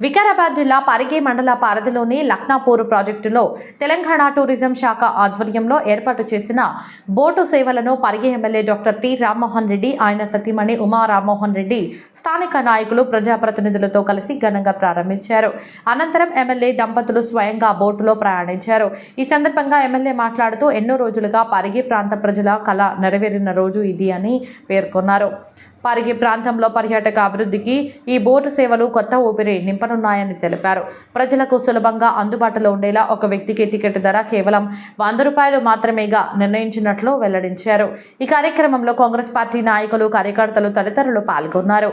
వికారాబాద్ జిల్లా పరిగే మండల పరిధిలోని లక్నాపూర్ ప్రాజెక్టులో తెలంగాణ టూరిజం శాఖ ఆధ్వర్యంలో ఏర్పాటు చేసిన బోటు సేవలను పరిగే MLA doctor T Rammohan Reddy ఆయన సతీమణి ఉమా రామ్మోహన్ రెడ్డి స్థానిక నాయకులు ప్రజాప్రతినిధులతో కలిసి ఘనంగా ప్రారంభించారు. అనంతరం ఎమ్మెల్యే దంపతులు స్వయంగా బోటులో ప్రయాణించారు. ఈ సందర్భంగా ఎమ్మెల్యే మాట్లాడుతూ ఎన్నో రోజులుగా పరిగి ప్రాంత ప్రజల కళ నెరవేరిన రోజు ఇది అని పేర్కొన్నారు. వారికి ప్రాంతంలో పర్యాటక అభివృద్ధికి ఈ బోటు సేవలు కొత్త ఊపిరి నింపనున్నాయని తెలిపారు. ప్రజలకు సులభంగా అందుబాటులో ఉండేలా ఒక వ్యక్తికి టికెట్ ధర కేవలం వంద రూపాయలు మాత్రమేగా నిర్ణయించినట్లు వెల్లడించారు. ఈ కార్యక్రమంలో కాంగ్రెస్ పార్టీ నాయకులు కార్యకర్తలు తదితరులు పాల్గొన్నారు.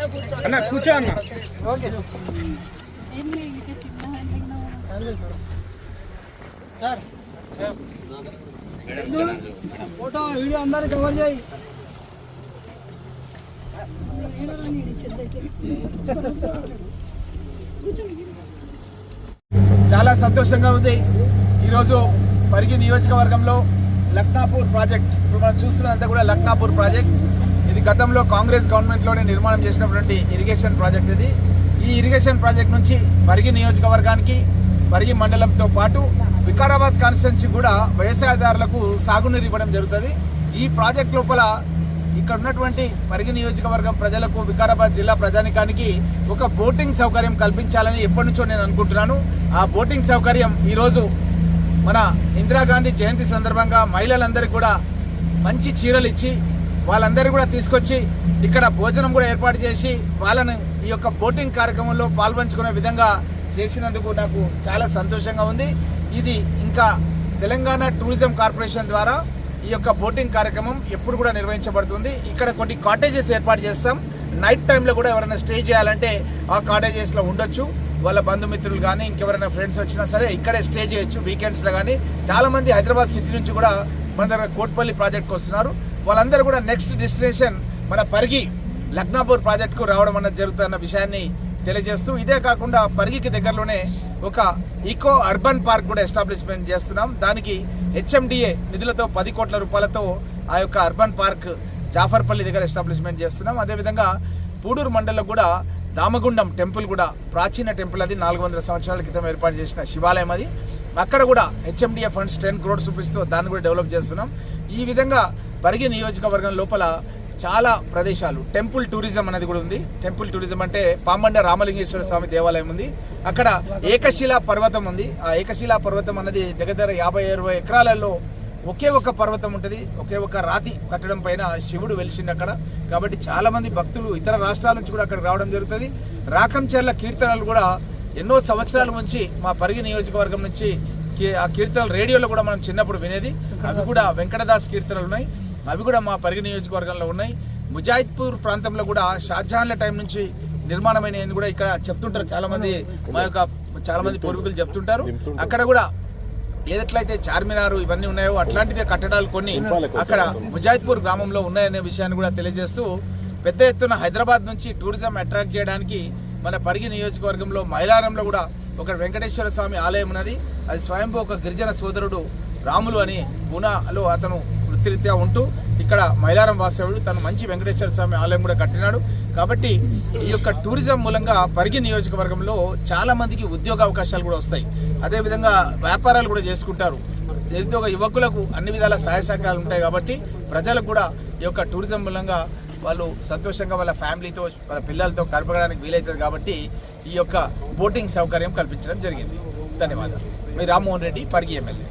అన్న కూర్చో అన్న. ఫోటో వీడియో అందరు కవర్ చేయి? చాలా సంతోషంగా ఉంది. ఈరోజు పరిగి నియోజకవర్గంలో లక్నాపూర్ ప్రాజెక్ట్ ఇప్పుడు మనం చూస్తున్నంత కూడా లక్నాపూర్ ప్రాజెక్ట్. ఇది గతంలో కాంగ్రెస్ గవర్నమెంట్లోనే నిర్మాణం చేసినటువంటి ఇరిగేషన్ ప్రాజెక్ట్ ఇది. ఈ ఇరిగేషన్ ప్రాజెక్ట్ నుంచి పరిగి నియోజకవర్గానికి పరిగి మండలంతో పాటు వికారాబాద్ కాన్స్టిట్యున్సీ కూడా వ్యవసాయదారులకు సాగునీరు ఇవ్వడం జరుగుతుంది. ఈ ప్రాజెక్ట్ లోపల ఇక్కడ ఉన్నటువంటి పరిగి నియోజకవర్గం ప్రజలకు వికారాబాద్ జిల్లా ప్రజానికానికి ఒక బోటింగ్ సౌకర్యం కల్పించాలని ఎప్పటి నుంచో నేను అనుకుంటున్నాను. ఆ బోటింగ్ సౌకర్యం ఈరోజు మన ఇందిరాగాంధీ జయంతి సందర్భంగా మహిళలందరికీ కూడా మంచి చీరలు ఇచ్చి వాళ్ళందరూ కూడా తీసుకొచ్చి ఇక్కడ భోజనం కూడా ఏర్పాటు చేసి వాళ్ళను ఈ యొక్క బోటింగ్ కార్యక్రమంలో పాల్పంచుకునే విధంగా చేసినందుకు నాకు చాలా సంతోషంగా ఉంది. ఇది ఇంకా తెలంగాణ టూరిజం కార్పొరేషన్ ద్వారా ఈ యొక్క బోటింగ్ కార్యక్రమం ఎప్పుడు కూడా నిర్వహించబడుతుంది. ఇక్కడ కొన్ని కాటేజెస్ ఏర్పాటు చేస్తాం. నైట్ టైంలో కూడా ఎవరైనా స్టే చేయాలంటే ఆ కాటేజెస్లో ఉండొచ్చు. వాళ్ళ బంధుమిత్రులు కానీ ఇంకెవరైనా ఫ్రెండ్స్ వచ్చినా సరే ఇక్కడే స్టే చేయొచ్చు. వీకెండ్స్లో కానీ చాలామంది హైదరాబాద్ సిటీ నుంచి కూడా మన దగ్గర కోట్పల్లి ప్రాజెక్ట్కి వస్తున్నారు. వాళ్ళందరూ కూడా నెక్స్ట్ డెస్టినేషన్ మన పరిగి లక్నాపూర్ ప్రాజెక్టుకు రావడం అన్నది జరుగుతున్న విషయాన్ని తెలియజేస్తూ ఇదే కాకుండా పరిగికి దగ్గరలోనే ఒక ఈకో అర్బన్ పార్క్ కూడా ఎస్టాబ్లిష్మెంట్ చేస్తున్నాం. దానికి హెచ్ఎండిఏ నిధులతో పది కోట్ల రూపాయలతో ఆ యొక్క అర్బన్ పార్క్ జాఫర్పల్లి దగ్గర ఎస్టాబ్లిష్మెంట్ చేస్తున్నాం. అదేవిధంగా పూడూరు మండలం కూడా దామగుండం టెంపుల్ కూడా ప్రాచీన టెంపుల్ అది నాలుగు వందల సంవత్సరాల క్రితం ఏర్పాటు చేసిన శివాలయం అది. అక్కడ కూడా హెచ్ఎండిఏ ఫండ్స్ టెన్ క్రోడ్స్ చూపిస్తూ దాన్ని కూడా డెవలప్ చేస్తున్నాం. ఈ విధంగా పరిగి నియోజకవర్గం లోపల చాలా ప్రదేశాలు. టెంపుల్ టూరిజం అనేది కూడా ఉంది. టెంపుల్ టూరిజం అంటే పామండ రామలింగేశ్వర స్వామి దేవాలయం ఉంది. అక్కడ ఏకశిలా పర్వతం ఉంది. ఆ ఏకశిలా పర్వతం అనేది దగ్గర యాభై అరవై ఎకరాలలో ఒకే ఒక పర్వతం ఉంటుంది. ఒకే ఒక రాతి కట్టడం పైన శివుడు వెలిసిండు అక్కడ. కాబట్టి చాలామంది భక్తులు ఇతర రాష్ట్రాల నుంచి కూడా అక్కడ రావడం జరుగుతుంది. రాకంచెర్ల కీర్తనలు కూడా ఎన్నో సంవత్సరాల నుంచి మా పరిగి నియోజకవర్గం నుంచి ఆ కీర్తనలు రేడియోలో కూడా మనం చిన్నప్పుడు వినేది. అవి కూడా వెంకటదాస్ కీర్తనలు ఉన్నాయి. అవి కూడా మా పరిగి నియోజకవర్గంలో ఉన్నాయి. ముజాహిద్పూర్ ప్రాంతంలో కూడా షాజహాన్ల టైం నుంచి నిర్మాణమైన కూడా ఇక్కడ చెప్తుంటారు. చాలా మంది మా యొక్క చాలా మంది పూర్వీకులు చెప్తుంటారు. అక్కడ కూడా ఏదట్లయితే చార్మినార్ ఇవన్నీ ఉన్నాయో అట్లాంటిదే కట్టడాలు కొన్ని అక్కడ ముజాహిద్పూర్ గ్రామంలో ఉన్నాయనే విషయాన్ని కూడా తెలియజేస్తూ పెద్ద ఎత్తున హైదరాబాద్ నుంచి టూరిజం అట్రాక్ట్ చేయడానికి మన పరిగి నియోజకవర్గంలో మైలారంలో కూడా ఒక వెంకటేశ్వర స్వామి ఆలయం ఉన్నది. అది స్వయంభూ ఒక గిరిజన సోదరుడు రాములు అని పూనాలో అతను రీత్యా ఉంటూ ఇక్కడ మైలారం వాస్తవుడు తను మంచి వెంకటేశ్వర స్వామి ఆలయం కూడా కట్టినాడు. కాబట్టి ఈ యొక్క టూరిజం మూలంగా పరిగి నియోజకవర్గంలో చాలా మందికి ఉద్యోగ అవకాశాలు కూడా వస్తాయి. అదేవిధంగా వ్యాపారాలు కూడా చేసుకుంటారు. నిరుద్యోగ యువకులకు అన్ని విధాల సహాయ సహకారాలు ఉంటాయి కాబట్టి ప్రజలకు కూడా ఈ యొక్క టూరిజం మూలంగా వాళ్ళు సంతోషంగా వాళ్ళ ఫ్యామిలీతో వాళ్ళ పిల్లలతో గడపడానికి వీలవుతుంది కాబట్టి ఈ యొక్క బోటింగ్ సౌకర్యం కల్పించడం జరిగింది. ధన్యవాదాలు. మీ రామ్మోహన్ రెడ్డి పరిగి ఎమ్మెల్యే.